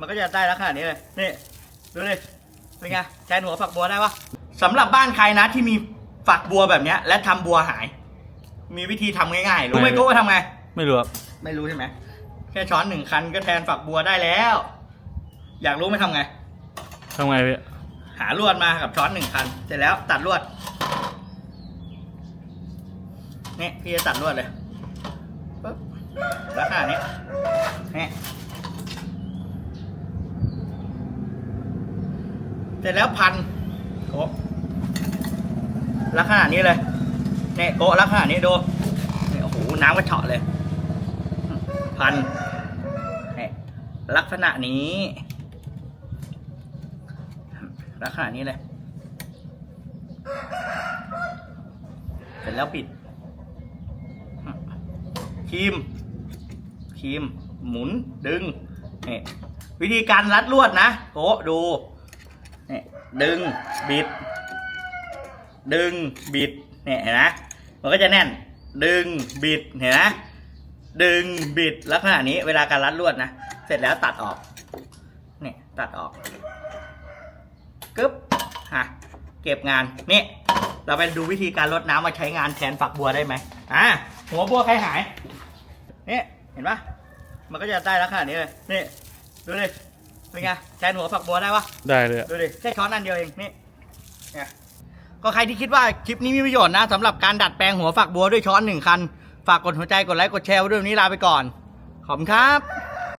มันก็จะได้ลักษณะนี้เลย นี่ ดูดิ เป็นไง แทนหัวฝักบัวได้ปะสำหรับบ้านใครนะที่มีฝักบัวแบบเนี้ย และทำบัวหาย มีวิธีทำง่ายๆ รู้ไหมไม่กูว่าทำไง ไม่รู้ครับไม่รู้ใช่ไหม แค่ช้อนหนึ่งคันก็แทนฝักบัวได้แล้ว อยากรู้ไหมทำไง ทำไงพี่หาลวดมากับช้อนหนึ่งคัน เสร็จแล้วตัดลวด นี่พี่จะตัดลวดเลยปึ๊บลักษณะนี้นี่ เสร็จแล้วพันโกะลักษณะนี้เลยเนี่โกะลักษณะนี้ดูเนี่โอ้โหน้ำกระเฉาะเลย พันนี่ลักษณะนี้ลักษณะนี้เลย เสร็จแล้วปิดครีมครีมหมุนดึงนี่วิธีการรัดลวดนะโกะดู นี่ดึงบิด ดึงบิดเนี่ยเห็นไหมมันก็จะแน่น ดึงบิดเห็นไหมดึงบิดลักษณะนี้เวลาการรัดลวดนะเสร็จแล้วตัดออกเนี่ยตัดออกกึ๊บฮะเก็บงานนี่เราไปดูวิธีการลดน้ำมาใช้งานแทนฝักบัวได้ไหมอ่าหัวบัวใครหายนี่เห็นปะมันก็จะได้ลักษณะนี้เลยนี่ดูดิ เป็นไงแทนหัวฝักบัวได้ปะได้เลยอะดูดิแค่ช้อนอันเดียวเองนี่เนี่ยก็ใครที่คิดว่าคลิปนี้มีประโยชน์นะสำหรับการดัดแปลงหัวฝักบัวด้วยช้อนหนึ่งคัน ฝากกดหัวใจกดไลค์กดแชร์ไว้ด้วยวันนี้ลาไปก่อนขอบคุณครับ